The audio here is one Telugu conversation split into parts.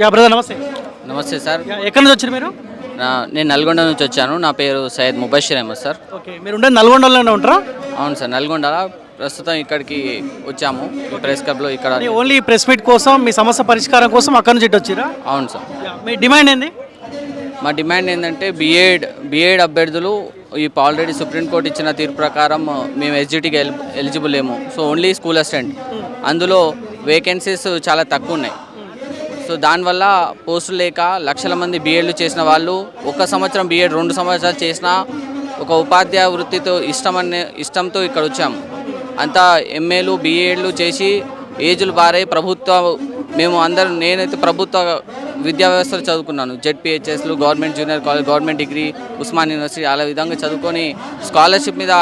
యా బ్రదర్ నమస్తే. నమస్తే సార్. యా, ఎక్కడి నుంచి వచ్చారు మీరు? నా- నేను నల్గొండ నుంచి వచ్చాను. నా పేరు సయ్యద్ ముబషిర్ అహ్మద్ సార్. ఓకే మీరు ఉండే నల్గొండలోనే ఉంటారా? అవును సార్ నల్గొండ ప్రస్తుతం ఇక్కడికి వచ్చాము. ఈ ప్రెస్ క్లబ్లో ఇక్కడ ఓన్లీ ప్రెస్ మీట్ కోసం మీ సమస్య పరిష్కారం కోసం అక్కడి నుంచి ఇటు వచ్చిరా? అవును సార్. మీ డిమాండ్ ఏంది? మా డిమాండ్ ఏంటంటే బీఎడ్ బీఎడ్ అభ్యర్థులు ఇప్పుడు ఆల్రెడీ సుప్రీంకోర్టు ఇచ్చిన తీర్పు ప్రకారం మేము ఎస్జిటికి ఎలి ఎలిజిబుల్ ఏమో సో ఓన్లీ స్కూల్ అసిస్టెంట్. అందులో వేకెన్సీస్ చాలా తక్కువ ఉన్నాయి. సో దానివల్ల పోస్టులు లేక లక్షల మంది బీఎడ్లు చేసిన వాళ్ళు ఒక సంవత్సరం బీఎడ్ రెండు సంవత్సరాలు చేసిన ఒక ఉపాధ్యాయ వృత్తితో ఇష్టం అనే ఇష్టంతో ఇక్కడ వచ్చాము అంతా ఎంఏలు బీఏడ్లు చేసి ఏజులు బారై ప్రభుత్వ మేము అందరం నేనైతే ప్రభుత్వ విద్యా వ్యవస్థలో చదువుకున్నాను. జెడ్పిహెచ్ఎస్లు government junior college government degree Osman university అలా విధంగా చదువుకొని స్కాలర్షిప్ మీద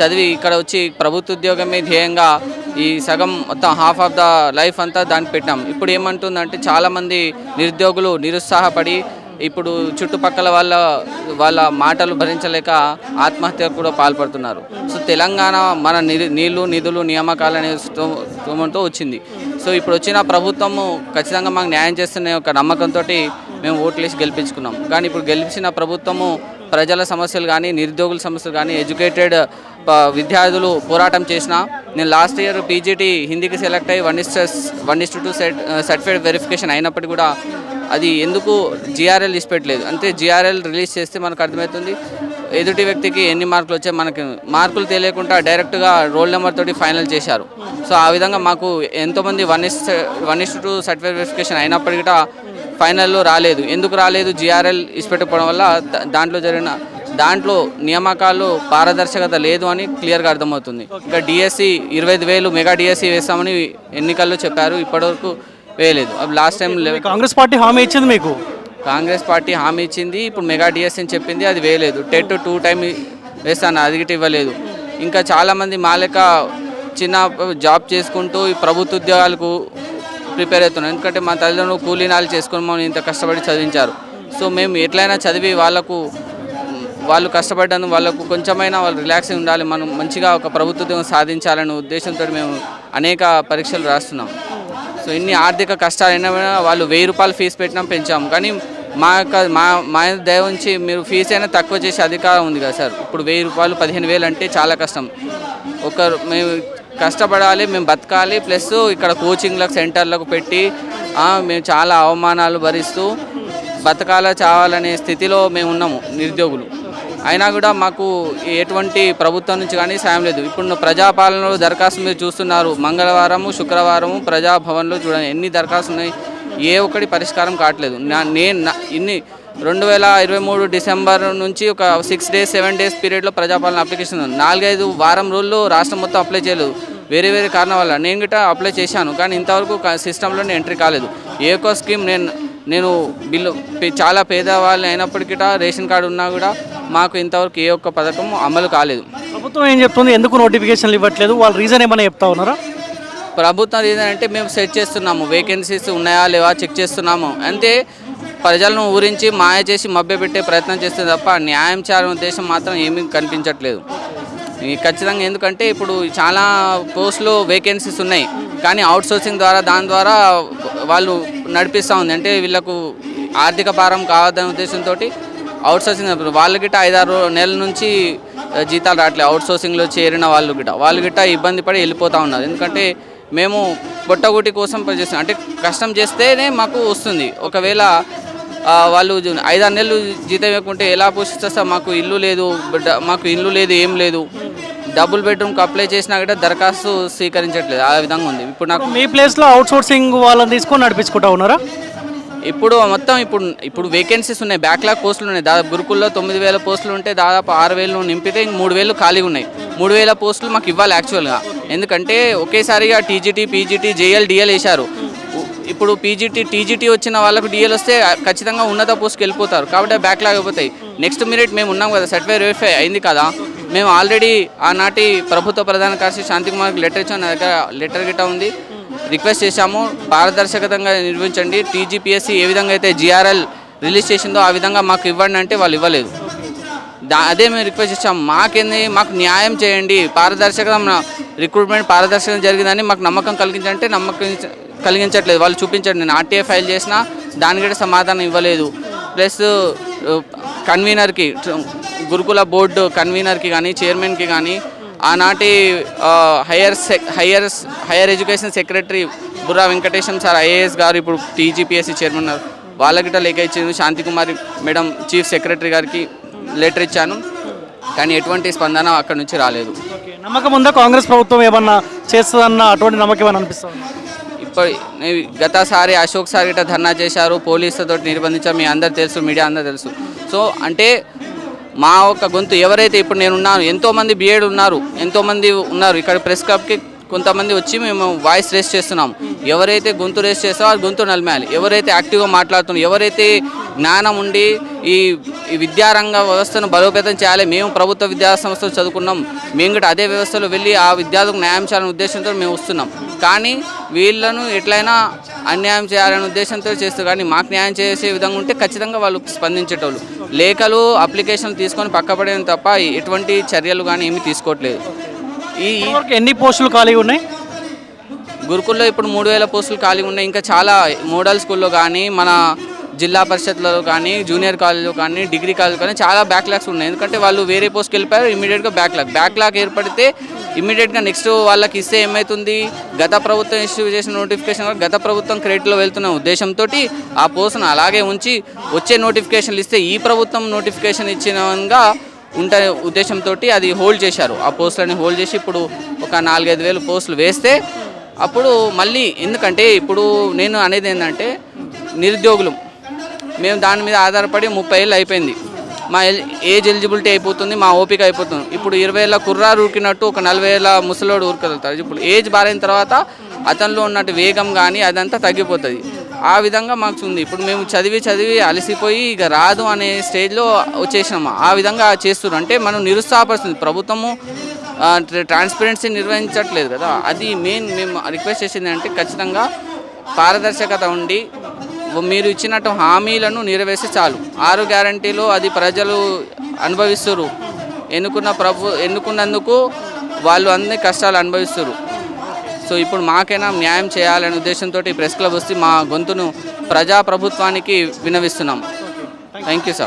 చదివి ఇక్కడ వచ్చి ప్రభుత్వ ఉద్యోగమే ధ్యేయంగా ఈ సగం మొత్తం హాఫ్ ఆఫ్ ద లైఫ్ అంతా దానికి పెట్టాం. ఇప్పుడు ఏమంటుందంటే చాలామంది నిరుద్యోగులు నిరుత్సాహపడి ఇప్పుడు చుట్టుపక్కల వాళ్ళ వాళ్ళ మాటలు భరించలేక ఆత్మహత్యకు కూడా పాల్పడుతున్నారు. సో తెలంగాణ మన నీళ్ళు నిధులు నియామకాలు అనే స్తోమంతో వచ్చింది. సో ఇప్పుడు వచ్చిన ప్రభుత్వము ఖచ్చితంగా మాకు న్యాయం చేస్తున్న ఒక నమ్మకంతో మేము ఓట్లేసి గెలిపించుకున్నాం. కానీ ఇప్పుడు గెలిచిన ప్రభుత్వము ప్రజల సమస్యలు కానీ నిరుద్యోగుల సమస్యలు కానీ ఎడ్యుకేటెడ్ విద్యార్థులు పోరాటం చేసిన నేను లాస్ట్ ఇయర్ పీజీటీ హిందీకి సెలెక్ట్ అయ్యి one is one is two set certificate verification అయినప్పటికీ కూడా అది ఎందుకు జిఆర్ఎల్ ఇష్టపెట్టలేదు అంటే జిఆర్ఎల్ రిలీజ్ చేస్తే మనకు అర్థమవుతుంది ఎదుటి వ్యక్తికి ఎన్ని మార్కులు వచ్చాయి మనకి మార్కులు తెలియకుండా డైరెక్ట్గా రోల్ నెంబర్ తోటి ఫైనల్ చేశారు. సో ఆ విధంగా మాకు ఎంతోమంది one is one is two certificate verification అయినప్పటికీ కూడా ఫైనల్లో రాలేదు. ఎందుకు రాలేదు? జిఆర్ఎల్ ఇష్టపెట్టుకోవడం వల్ల దాంట్లో జరిగిన దాంట్లో నియామకాలు పారదర్శకత లేదు అని క్లియర్గా అర్థమవుతుంది. ఇంకా డిఎస్సి ఇరవై ఐదు వేలు మెగా డిఎస్సి వేస్తామని ఎన్నికల్లో చెప్పారు. ఇప్పటివరకు వేయలేదు. అవి లాస్ట్ టైం కాంగ్రెస్ పార్టీ హామీ ఇచ్చింది మీకు? కాంగ్రెస్ పార్టీ హామీ ఇచ్చింది. ఇప్పుడు మెగా డిఎస్సి అని చెప్పింది. అది వేయలేదు. టెట్ టూ టైం వేస్తాను. అది ఇవ్వలేదు. ఇంకా చాలామంది మా లెక్క చిన్న జాబ్ చేసుకుంటూ ఈ ప్రభుత్వ ఉద్యోగాలకు ప్రిపేర్ అవుతున్నాం. ఎందుకంటే మా తల్లిదండ్రులు కూలీనాలు చేసుకుని మమ్మల్ని ఇంత కష్టపడి చదివించారు. సో మేము ఎట్లయినా చదివి వాళ్ళకు వాళ్ళు కష్టపడ్డందుకు వాళ్ళకు కొంచెమైనా వాళ్ళు రిలాక్స్ ఉండాలి. మనం మంచిగా ఒక ప్రభుత్వ సాధించాలనే ఉద్దేశంతో మేము అనేక పరీక్షలు రాస్తున్నాం. సో ఇన్ని ఆర్థిక కష్టాలు అయినా వాళ్ళు వెయ్యి రూపాయలు ఫీజు పెట్టినా పెంచాము. కానీ మా యొక్క మా మా దయ ఉంచి మీరు ఫీజు అయినా తక్కువ చేసే అధికారం ఉంది కదా సార్. ఇప్పుడు వెయ్యి రూపాయలు పదిహేను వేలు అంటే చాలా కష్టం. ఒకరు మేము కష్టపడాలి మేము బతకాలి ప్లస్ ఇక్కడ కోచింగ్లకు సెంటర్లకు పెట్టి మేము చాలా అవమానాలు భరిస్తూ బతకాల చావాలనే స్థితిలో మేము ఉన్నాము నిరుద్యోగులు. అయినా కూడా మాకు ఎటువంటి ప్రభుత్వం నుంచి కానీ సాయం లేదు. ఇప్పుడు ప్రజాపాలనలో దరఖాస్తు మీరు చూస్తున్నారు. మంగళవారము శుక్రవారము ప్రజాభవన్లో చూడండి. ఎన్ని దరఖాస్తులు ఉన్నాయి? ఏ ఒక్కటి పరిష్కారం కావట్లేదు. నా నేను ఇన్ని రెండు వేల ఇరవై మూడు డిసెంబర్ నుంచి ఒక సిక్స్ డేస్ సెవెన్ డేస్ పీరియడ్లో ప్రజాపాలన అప్లికేషన్ ఉంది. నాలుగైదు వారం రోజుల్లో రాష్ట్రం మొత్తం అప్లై చేయలేదు. వేరే వేరే కారణం వల్ల. నేను గిట్ట అప్లై చేశాను కానీ ఇంతవరకు సిస్టంలో ఎంట్రీ కాలేదు. ఏ ఒక్క స్కీమ్ నేను నేను బిల్లు పే- చాలా పేదవాళ్ళు అయినప్పటికీ రేషన్ కార్డు ఉన్నా కూడా మాకు ఇంతవరకు ఏ ఒక్క పథకం అమలు కాలేదు. ప్రభుత్వం ఏం చెప్తుంది? ఎందుకు నోటిఫికేషన్లు ఇవ్వట్లేదు? వాళ్ళు రీజన్ ఏమైనా చెప్తా ఉన్నారా? ప్రభుత్వం ఏంటంటే మేము సెట్ చేస్తున్నాము. వేకెన్సీస్ ఉన్నాయా లేవా చెక్ చేస్తున్నాము. అంతే ప్రజలను ఊరించి మాయ చేసి మభ్యపెట్టే ప్రయత్నం చేస్తుంది తప్ప న్యాయం చేయాలనే ఉద్దేశం మాత్రం ఏమీ కనిపించట్లేదు. ఈ ఖచ్చితంగా ఎందుకంటే ఇప్పుడు చాలా పోస్టులు వేకెన్సీస్ ఉన్నాయి. కానీ అవుట్ సోర్సింగ్ ద్వారా దాని ద్వారా వాళ్ళు నడిపిస్తూ ఉంది. అంటే వీళ్ళకు ఆర్థిక భారం కావద్దనే ఉద్దేశంతో అవుట్ సోర్సింగ్ వాళ్ళ గిట్ట ఐదారు నెలల నుంచి జీతాలు రావట్లేదు. అవుట్ సోర్సింగ్లో చేరిన వాళ్ళు గిట్ట. వాళ్ళు గిట్ట ఇబ్బంది పడి వెళ్ళిపోతూ ఉన్నారు. ఎందుకంటే మేము పొట్టగుటి కోసం పనిచేస్తాం అంటే కష్టం చేస్తేనే మాకు వస్తుంది. ఒకవేళ వాళ్ళు ఐదారు నెలలు జీతం ఇవ్వకుంటే ఎలా పోషిస్తా మాకు ఇల్లు లేదు మాకు ఇల్లు లేదు ఏం లేదు. డబుల్ బెడ్రూమ్కి అప్లై చేసినా కూడా దరఖాస్తు స్వీకరించట్లేదు. ఆ విధంగా ఉంది. ఇప్పుడు నాకు మీ ప్లేస్లో అవుట్ సోర్సింగ్ వాళ్ళని తీసుకొని నడిపించుకుంటా ఉన్నారా? ఇప్పుడు మొత్తం ఇప్పుడు ఇప్పుడు వేకెన్సీస్ ఉన్నాయి. బ్యాక్లాగ్ పోస్టులు ఉన్నాయి. దాదాపు గురుకుల్లో తొమ్మిది వేల పోస్టులు ఉంటే దాదాపు ఆరు వేలు నింపితే ఇంక మూడు వేలు ఖాళీగా ఉన్నాయి. మూడు వేల పోస్టులు మాకు ఇవ్వాలి యాక్చువల్గా ఎందుకంటే ఒకేసారిగా టీజీటీ పీజీటీ జేఎల్ డిఎల్ వేశారు. ఇప్పుడు పీజీటీ టీజీటీ వచ్చిన వాళ్ళకు డిఎల్ వస్తే ఖచ్చితంగా ఉన్నత పోస్ట్కి వెళ్ళిపోతారు. కాబట్టి బ్యాక్లాగ్ అయిపోతాయి. నెక్స్ట్ మినిట్ మేము ఉన్నాం కదా సర్టిఫైడ్ వెరిఫై అయింది కదా. మేము ఆల్రెడీ ఆనాటి ప్రభుత్వ ప్రధాన కార్యదర్శి శాంతికుమార్కి లెటర్ ఇచ్చాం. నా దగ్గర లెటర్ గిట్ట ఉంది. రిక్వెస్ట్ చేశాము. పారదర్శకతంగా నిర్వహించండి. టీజీపీఎస్సీ ఏ విధంగా అయితే జిఆర్ఎల్ రిలీజ్ చేసిందో ఆ విధంగా మాకు ఇవ్వండి అంటే వాళ్ళు ఇవ్వలేదు. దా అదే మేము రిక్వెస్ట్ చేసాం మాకేంది? మాకు న్యాయం చేయండి. పారదర్శకత రిక్రూట్మెంట్ పారదర్శకం జరిగిందని మాకు నమ్మకం కలిగించంటే నమ్మకం కలిగించట్లేదు. వాళ్ళు చూపించండి. నేను ఆర్టీఐ ఫైల్ చేసినా దానికి కూడా సమాధానం ఇవ్వలేదు. ప్లస్ కన్వీనర్కి గురుకుల బోర్డు కన్వీనర్కి కానీ చైర్మన్కి కానీ ఆనాటి higher sec higher higher education secretary Burra Venkatesham sir IAS గారు ఇప్పుడు టీజీపీఎస్సీ చైర్మన్ ఉన్నారు. వాళ్ళకిట లేఖ ఇచ్చింది శాంతికుమారి మేడం చీఫ్ సెక్రటరీ గారికి లెటర్ ఇచ్చాను. కానీ ఎటువంటి స్పందన అక్కడి నుంచి రాలేదు. నమ్మకం ఉందా కాంగ్రెస్ ప్రభుత్వం ఏమన్నా చేస్తుందన్న అటువంటి నమ్మకం ఏమన్నా అనిపిస్తుంది? ఇప్పుడు గతసారి అశోక్ సార్ గిట్ట ధర్నా చేశారు. పోలీసులతో నిర్బంధించారు. మీ అందరు తెలుసు మీడియా అందరు తెలుసు. సో అంటే మా ఒక గొంతు ఎవరైతే ఇప్పుడు నేను ఉన్నాను ఎంతోమంది బిఏడ్ ఉన్నారు ఎంతోమంది ఉన్నారు. ఇక్కడ ప్రెస్ క్లబ్కి కొంతమంది వచ్చి మేము వాయిస్ రేస్ చేస్తున్నాం. ఎవరైతే గొంతు రేస్ చేస్తారో ఆ గొంతు నలిమేయాలి ఎవరైతే యాక్టివ్గా మాట్లాడుతున్నారో ఎవరైతే జ్ఞానం ఉండి ఈ ఈ విద్యారంగ వ్యవస్థను బలోపేతం చేయాలి మేము ప్రభుత్వ విద్యా సంస్థలు చదువుకున్నాం మేము కూడా అదే వ్యవస్థలో వెళ్ళి ఆ విద్యార్థులకు న్యాయం చేయాలనే ఉద్దేశంతో మేము వస్తున్నాం. కానీ వీళ్ళను ఎట్లయినా అన్యాయం చేయాలనే ఉద్దేశంతో చేస్తారు. కానీ మాకు న్యాయం చేసే విధంగా ఉంటే ఖచ్చితంగా వాళ్ళు స్పందించేటోళ్ళు. లేఖలు అప్లికేషన్ తీసుకొని పక్కపడేది తప్ప ఎటువంటి చర్యలు కానీ ఏమీ తీసుకోవట్లేదు. ఈ ఎన్ని పోస్టులు ఖాళీగా ఉన్నాయి? గురుకుల్లో ఇప్పుడు మూడు వేల పోస్టులు ఖాళీ ఉన్నాయి. ఇంకా చాలా మోడల్ స్కూల్లో కానీ మన జిల్లా పరిషత్లలో కానీ జూనియర్ కాలేజ్లో కానీ డిగ్రీ కాలేజ్ కానీ చాలా బ్యాక్లాగ్స్ ఉన్నాయి. ఎందుకంటే వాళ్ళు వేరే పోస్ట్కి వెళ్ళిపోయారు ఇమీడియట్గా బ్యాక్లాగ్ బ్యాక్లాగ్ ఏర్పడితే ఇమీడియట్గా నెక్స్ట్ వాళ్ళకి ఇస్తే ఏమవుతుంది గత ప్రభుత్వం ఇష్యూ చేసిన నోటిఫికేషన్ గత ప్రభుత్వం క్రెడిట్లో వెళ్తున్న ఉద్దేశంతో ఆ పోస్ట్ను అలాగే ఉంచి వచ్చే నోటిఫికేషన్లు ఇస్తే ఈ ప్రభుత్వం నోటిఫికేషన్ ఇచ్చినగా ఉంటే ఉద్దేశంతో అది హోల్డ్ చేశారు. ఆ పోస్టులని హోల్డ్ చేసి ఇప్పుడు ఒక నాలుగైదు వేలు పోస్టులు వేస్తే అప్పుడు మళ్ళీ ఎందుకంటే ఇప్పుడు నేను అనేది ఏంటంటే నిరుద్యోగులు. మేము దాని మీద ఆధారపడి ముప్పై ఏళ్ళు అయిపోయింది. మా ఎల్- ఏజ్ ఎలిజిబిలిటీ అయిపోతుంది మా ఓపిక అయిపోతుంది. ఇప్పుడు ఇరవై ఏళ్ళ కుర్రారు ఉరికినట్టు ఒక నలభై ఏళ్ళ ముసలోడు ఊరుకెళ్తారు ఇప్పుడు ఏజ్ బారైన తర్వాత అతనిలో ఉన్నట్టు వేగం కానీ అదంతా తగ్గిపోతుంది. ఆ విధంగా మాకు ఉంది. ఇప్పుడు మేము చదివి చదివి అలసిపోయి ఇక రాదు అనే స్టేజ్లో వచ్చేసినాము ఆ విధంగా చేస్తున్నారు అంటే మనం నిరుత్సాహపరుస్తుంది. ప్రభుత్వము ట్రాన్స్పరెన్సీ నిర్వహించట్లేదు కదా. అది మెయిన్ మేము రిక్వెస్ట్ చేసింది అంటే ఖచ్చితంగా పారదర్శకత ఉండి మీరు ఇచ్చినట్టు హామీలను నెరవేర్చి చాలు. ఆరు గ్యారంటీలో అది ప్రజలు అనుభవిస్తారు ఎన్నుకున్న ప్రభు ఎన్నుకున్నందుకు వాళ్ళు అన్ని కష్టాలు అనుభవిస్తారు సో ఇప్పుడు మాకైనా న్యాయం చేయాలనే ఉద్దేశంతో ఈ ప్రెస్ క్లబ్ వస్తే మా గొంతును ప్రజా ప్రభుత్వానికి వినవిస్తున్నాం థ్యాంక్ యూ సార్